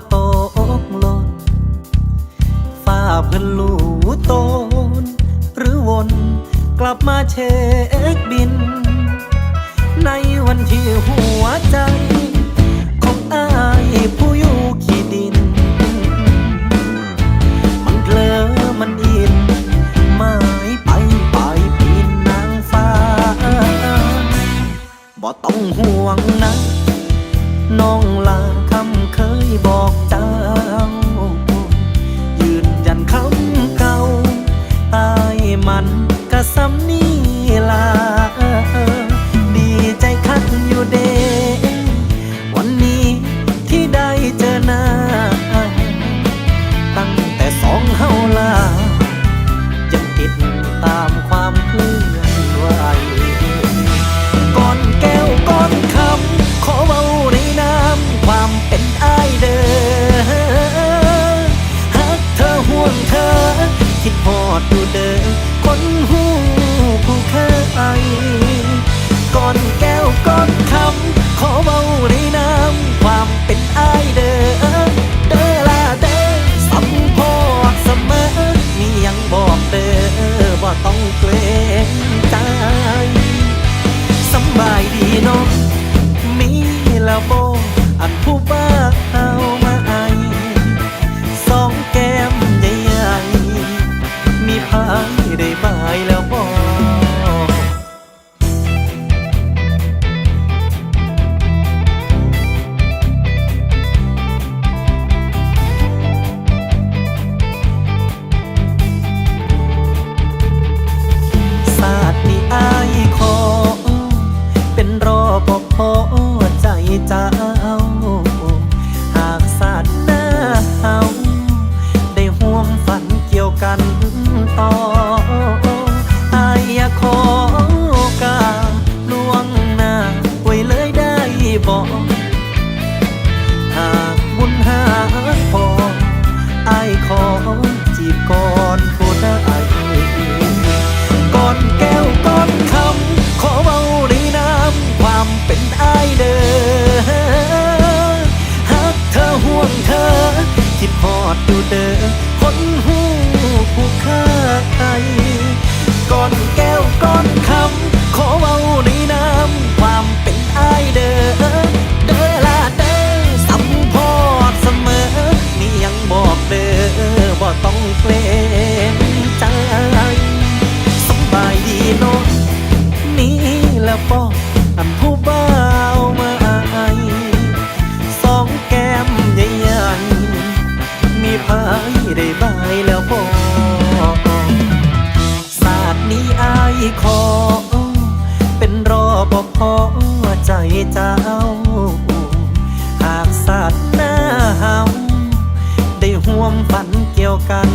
tô องลาคำเคยบอกจางายดีเนาะมีแล้วโบอันผู้บ้าเอามาไอสองแก้มใหญ่ๆมีพายได้บ พอใจเจ้า หากสัตว์หน้าเฮาได้ห่วงฝันเกี่ยวกันต่ออายขอกาล่วงหน้าไว้เลยได้บอกหากบุญหา டுடே บ่พอใจเจ้า หากสัตว์หน้าเฮาได้ห่วมฝันเกี่ยวกัน